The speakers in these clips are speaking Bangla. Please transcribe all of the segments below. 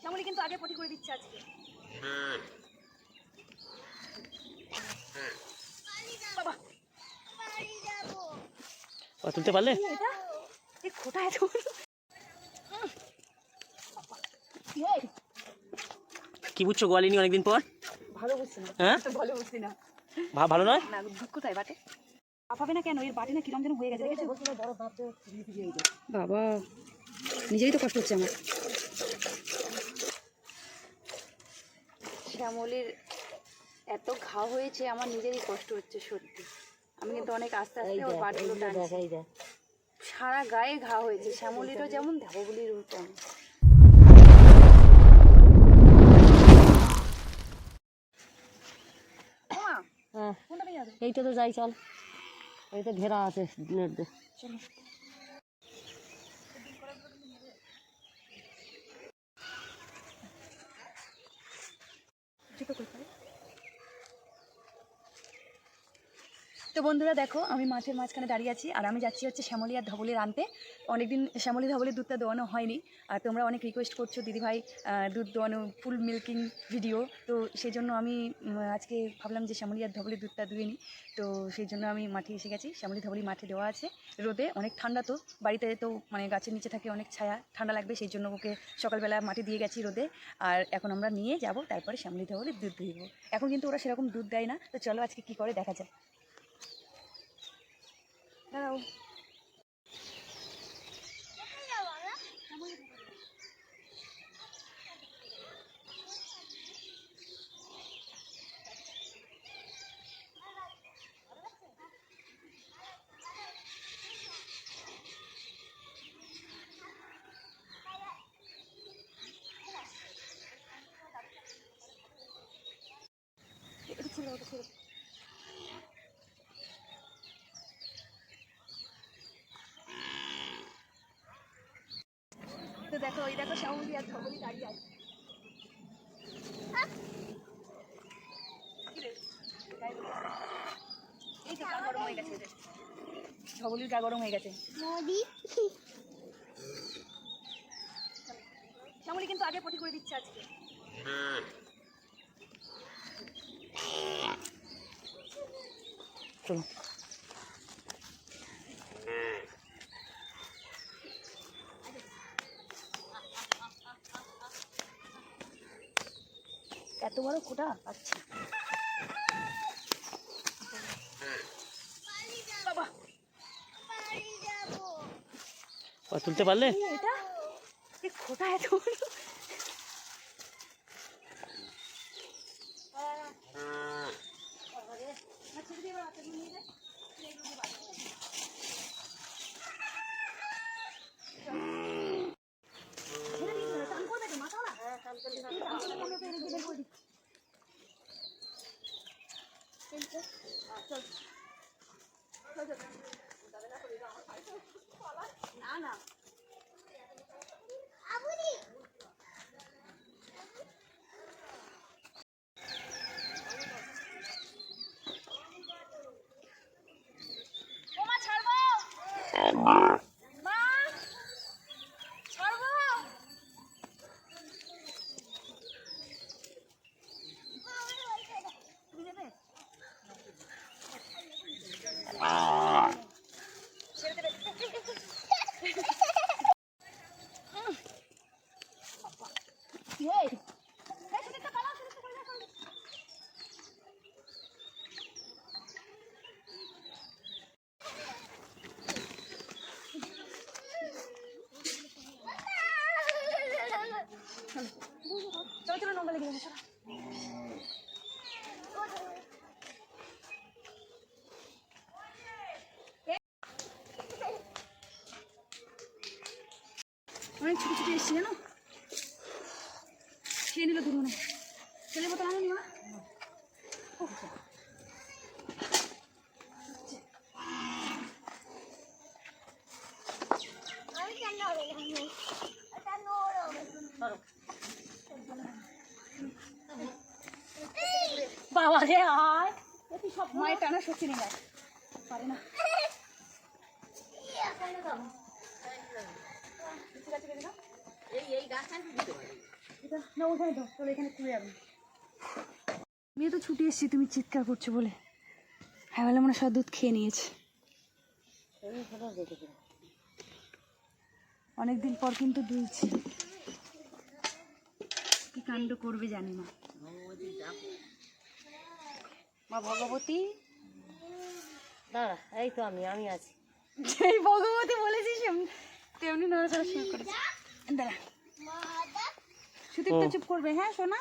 শ্যামলি কিন্তু আগে পটি করে দিচ্ছে আজকে। তুলতে পারলে? কি খোটা এত কি বুঝছ গোয়ালিনি অনেকদিন পর? ভালো বুঝছি না। হ্যাঁ? ভালো বুঝছি না। ভালো নয়? না দুধ কোথায় বাটে। না কেন? এর বাটে না কিরম যেন হয়ে গেছে? দেখেছ? বাবা নিজেরই তো কষ্ট হচ্ছে আমার। শ্যামলির এত ঘা হয়েছে আমার নিজেরই কষ্ট হচ্ছে সত্যি। আমি কিন্তু অনেক আস্তে আস্তে ওর বাটগুলো টানছি। সারা গায়ে ঘা হয়েছে। শ্যামলিরও যেমন ধাবগুলিরও তেমন ওমা, হ্যাঁ এইটা তো যাই চল। এইটা ঘেরা আছে নেট দিয়ে চলো জুতো কই তো বন্ধুরা দেখো, আমি মাঠের মাঝখানে দাঁড়িয়ে আছি, আর আমি যাচ্ছি হচ্ছে শ্যামলি আর ধবলের আনতে। অনেকদিন শ্যামলি ধবলের দুধটা দোয়ানো হয়নি, আর তোমরা অনেক রিকোয়েস্ট করছ দিদিভাই দুধ দোয়ানো ফুল মিল্কিং ভিডিও তো সেই জন্য আমি আজকে ভাবলাম যে শ্যামলি আর ধবলের দুধটা দুয়ে নিই। তো সেই জন্য আমি মাঠে এসে গেছি, শ্যামলি ধবলি মাঠে দেওয়া আছে। রোদে অনেক ঠান্ডা তো, বাড়িতে তো মানে গাছের নিচে থাকে অনেক ছায়া, ঠান্ডা লাগবে সেই জন্য ওকে সকালবেলা মাঠে দিয়ে গেছি রোদে। আর এখন আমরা নিয়ে যাব, তারপরে শ্যামলি ধবলি দুধ দুইব এখন কিন্তু ওরা সেরকম দুধ দেয় না, তো চলো আজকে কি করে দেখা যায় দাঁড়াও দেখো ওই দেখো শ্যামলি আর ধবলি দাঁড়িয়ে আছে? আছে। এই তো গা গরম হয়ে গেছে। ধবলির গা গরম হয়ে গেছে শ্যামলি কিন্তু আগে পটি করে দিচ্ছে আজকে চলো বড় খোটা পাচ্ছি তুলতে পারলে এটা খোটা এত বড় মা ছাড়বো তুমি যাবে ছেড়ে দেবে এই এই সুদীপ্তা পালাও সুদীপ্তা পালাও পালাও। চলো চলো নোংরা লেগে যাবে চলো অনেক ছুটি ছুটি এসছি জানো? খেয়ে নিল দুটো হয়। ছেলে বোতল আনেনি মা। ও, বাবা রে আয়। মায়ের টানা সত্যি নেই আর। পারে না। ঠিক আছে বেঁধে দাও এটা না ওখানে দাও তাহলে এখানে খুলে যাবে মেয়ে তো ছুটি এসেছি তুমি চিৎকার করছ বলে। হ্যাঁ বলে মনে সব দুধ খেয়ে নিয়েছে। অনেকদিন পর কিন্তু দুলছি। কি কাণ্ড করবে জানি না। মা ভগবতী? দাঁড়া এই তো আমি আমি আছি। ভগবতী বলেছিস তেমনি নড়াচড়া শুরু করেছে। দাঁড়া। সুদীপ্ত চুপ করবে হ্যাঁ সোনা?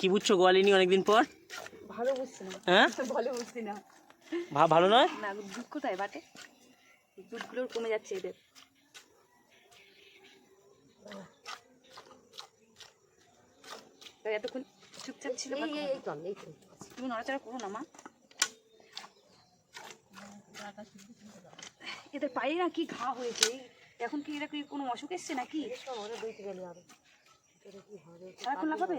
কি বুঝছ গোয়ালিনী অনেকদিন পর? ভালো বুঝছি না। হ্যাঁ? ভালো বুঝছি না। ভা ভালো নয়? না দুধ কোথায় বাটে। দুধগুলোর কমে যাচ্ছে এদের। এতক্ষণ চুপচাপ ছিল এই এই- এই তো এই তুমি নড়াচড়া করো না মা। এদের পায়ে না কি ঘা হয়েছে? এখন কি এরা কি কোনো অসুখ এসছে নাকি? সারাক্ষণ লাফাবে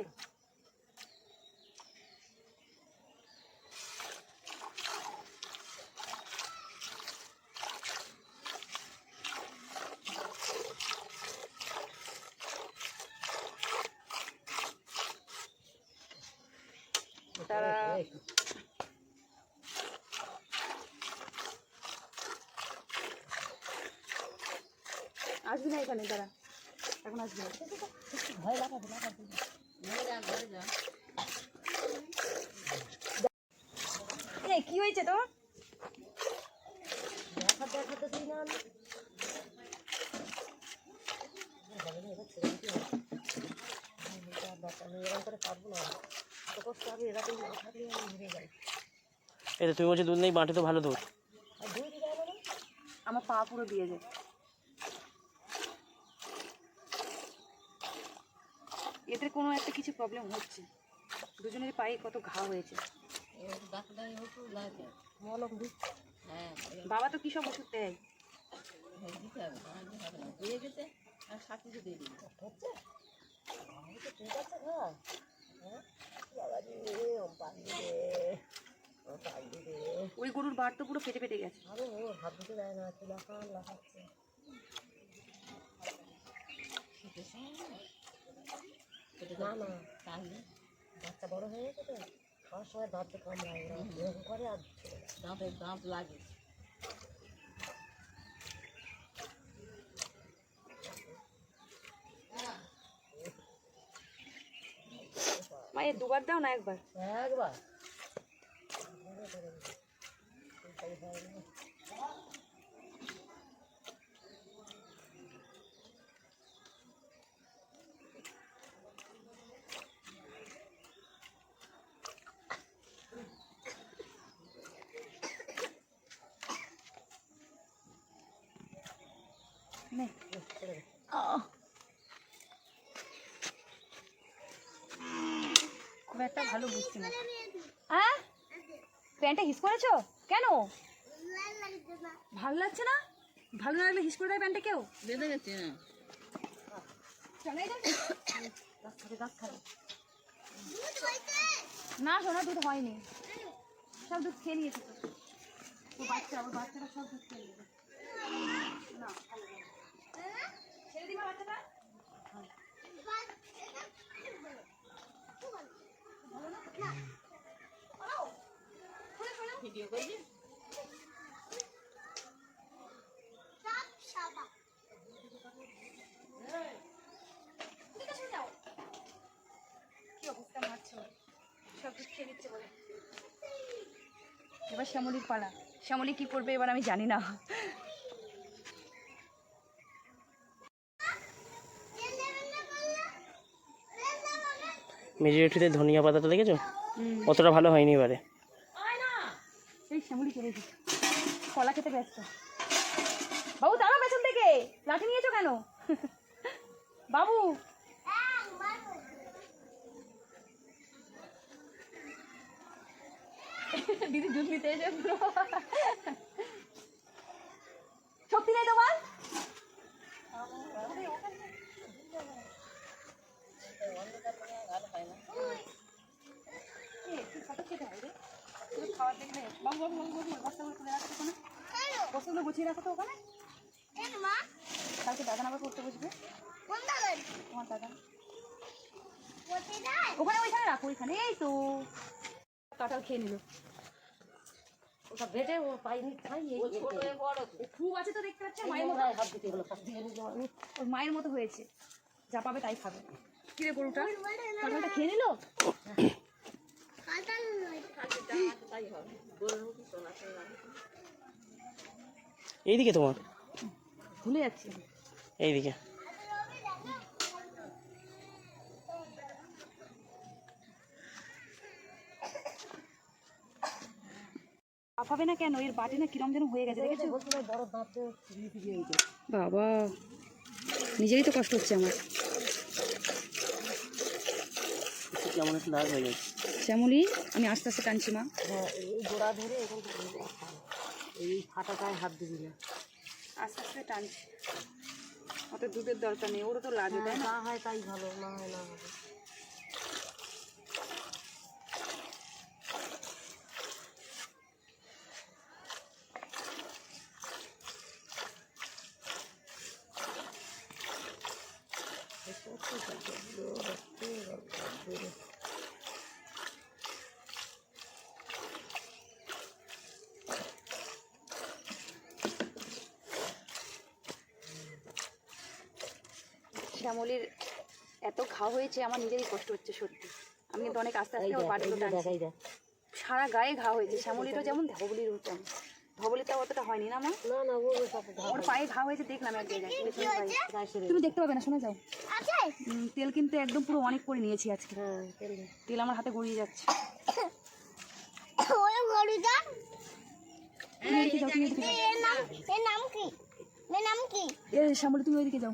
তারা এই তো। আসবি না এখানে তারা এখন আসবি না। ভয় লাগাবে লাগাবে কি হয়েছে তো তো তুমি বলছো দুধ নেই বাঁটে তো ভালো দুধ। আমার পা পুরো দিয়ে যায় এদের কোনো একটা কিছু প্রবলেম হচ্ছে। দুজনের পায়ে কত ঘা হয়েছে। বাবা তো কি সব ওষুধ দেয়? ওই গরুর বার তো পুরো ফেটে ফেটে গেছে আরে ও হাত দিতে দেয় না না না তাহলে বাচ্চা বড় হয়ে গেছে তো খাওয়ার সময় দাঁত কম লাগে এরকম করে আর দাঁতে দাঁত লাগে। মা এ দুবার দাও না একবার। একবার। ভালো বুঝছি না। হ্যাঁ প্যান্টটা হিস করেছ? কেন? ভালো লাগছে না? ভালো না লাগলে হিস করে দেয় প্যান্টটা কেউ? বেঁধে গেছে না সোনা দুধ হয়নি। সব দুধ খেয়ে নিয়েছে তো। বাচ্চা ওর বাচ্চাটা সব দুধ খেয়ে নিয়েছে। না। ছেড়ে দিবা বাচ্চাটা। কি অবস্থা মারছো সব দুধ খেয়ে নিচ্ছে বলে। এবার শ্যামলির পালা। শ্যামলি কি করবে এবার আমি জানি না। মেজরিটিতে ধনিয়া পাতাটা দেখেছ? অতটা ভালো হয়নি এবারে। কলা খেতে ব্যস্ত। বাবু দাঁড়া পেছন থেকে। লাঠি নিয়েছো কেন? বাবু। দিদি জুস নিতে এসে পুরো শক্তি নেই তোমার এ, একটু কত খেতে হয় রে? শুধু খাওয়ার দেখলে বাবু বাবু বাবু বাবু বস্তাগুলো গুছিয়ে রাখো তো ওখানে কালকে দাদা আবার করতে বসবে তোমার দাদা ওখানে ওইখানে রাখো ওইখানে এই তো কাঁঠাল খেয়ে নিল ওটা বেটে ও পাইনি খাই এই খুব আছে তো দেখতে পাচ্ছি মায়ের মতো হাত দিতে ওর মায়ের মতো হয়েছে। যা পাবে তাই খাবে। কিরে গরুটা? কাঁঠালটা খেয়ে নিল? এইদিকে তোমার? ভুলে যাচ্ছি এইদিকে। আপাবে না কেন? এর বাটে না কিরম যেন হয়ে গেছে দেখেছ? বাবা নিজেরই তো কষ্ট হচ্ছে আমার। কেমন একটা দাগ হয়ে গেছে। শ্যামলি আমি আস্তে আস্তে টানছি মা। হ্যাঁ গোড়া ধরে এখান থেকে এই ফাটাটায় হাত দিবি না আস্তে আস্তে টানছি। অত দুধের দরকার নেই ওরা তো লাগে না? না হয় তাই ভালো না হয় না হবে শ্যামলির এত ঘা হয়েছে আমার নিজেরই কষ্ট হচ্ছে সত্যি। আমি কিন্তু অনেক আস্তে আস্তে ওর পাটগুলো টানছি সারা গায়ে ঘা হয়েছে। শ্যামলিরও যেমন ধবলিরও তেমন ধবলিটা অতটা হয়নি না মা? ওর পায়ে ঘা হয়েছে দেখলাম এক জায়গায়। তুমি দেখতে পাবে না শোনা যাও। তেল কিন্তু একদম পুরো অনেক করে নিয়েছি আজকে। হ্যাঁ তেল আমার হাতে গড়িয়ে যাচ্ছে। তুমি ওইদিকে যাও।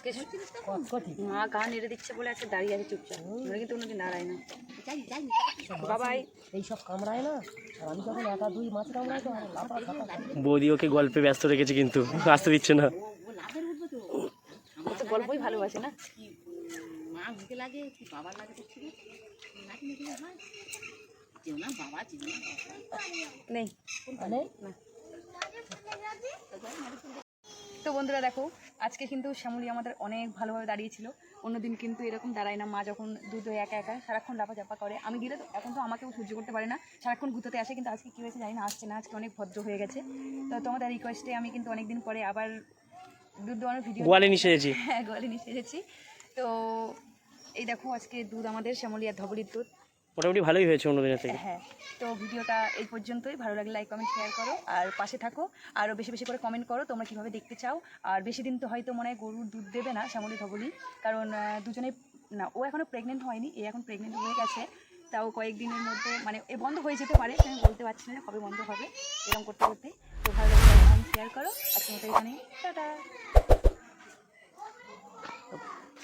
আজকে মা গা নেড়ে দিচ্ছে বলে আজকে দাঁড়িয়ে আছে চুপচাপ। ওরা কিন্তু কোনোদিন দাঁড়ায় না। বাবাই। এই কামড়ায় না? আমি যখন একা দুই মাছ কামড়াই তো আর লাফা খাপা বৌদি ওকে গল্পে ব্যস্ত রেখেছে কিন্তু আসতে দিচ্ছে না। তো গল্পই ভালোবাসে না। মা মুখে লাগে কি বাবার লাগে তো ঠিক আছে লাগে নাকি যেও না বাবা না নেই। মানে তো বন্ধুরা দেখো আজকে কিন্তু শ্যামলী আমাদের অনেক ভালোভাবে দাঁড়িয়েছিল। অন্যদিন কিন্তু এরকম দাঁড়ায় না মা যখন দুধ একা একা সারাক্ষণ লাফা চাপা করে। আমি দিলে তো এখন তো আমাকেও সহ্য করতে পারে না সারাক্ষণ ঘুরতে আসে কিন্তু আজকে কী হয়েছে জানি না আসছে না আজকে অনেক ভদ্র হয়ে গেছে। তো তোমাদের রিকোয়েস্টে আমি কিন্তু অনেকদিন পরে আবার দুধ দোয়ানোর ভিডিও গোয়ালে নিয়ে এসেছি। হ্যাঁ গোয়ালে নিয়ে এসেছি। তো এই দেখো আজকে দুধ আমাদের শ্যামলী আর ধবলির দুধ। মোটামুটি ভালোই হয়েছে অন্যদিনের থেকে। হ্যাঁ তো ভিডিওটা এই পর্যন্তই। ভালো লাগলে লাইক কমেন্ট শেয়ার করো। আর পাশে থাকো। আরও বেশি বেশি করে কমেন্ট করো, তোমরা কীভাবে দেখতে চাও। আর বেশি দিন তো হয়তো মনে হয় গরুর দুধ দেবে না, শ্যামলী ধবলি। কারণ দুজনে না, ও এখনও প্রেগনেন্ট হয়নি, এ এখন প্রেগনেন্ট হয়ে গেছে। তাও কয়েকদিনের মধ্যে মানে এ বন্ধ হয়ে যেতে পারে আমি বলতে পারছি না কবে বন্ধ হবে, এরকম করতে করতে। তো ভালো লাগলে শেয়ার করো। আজকের মতো এখানে টাটা!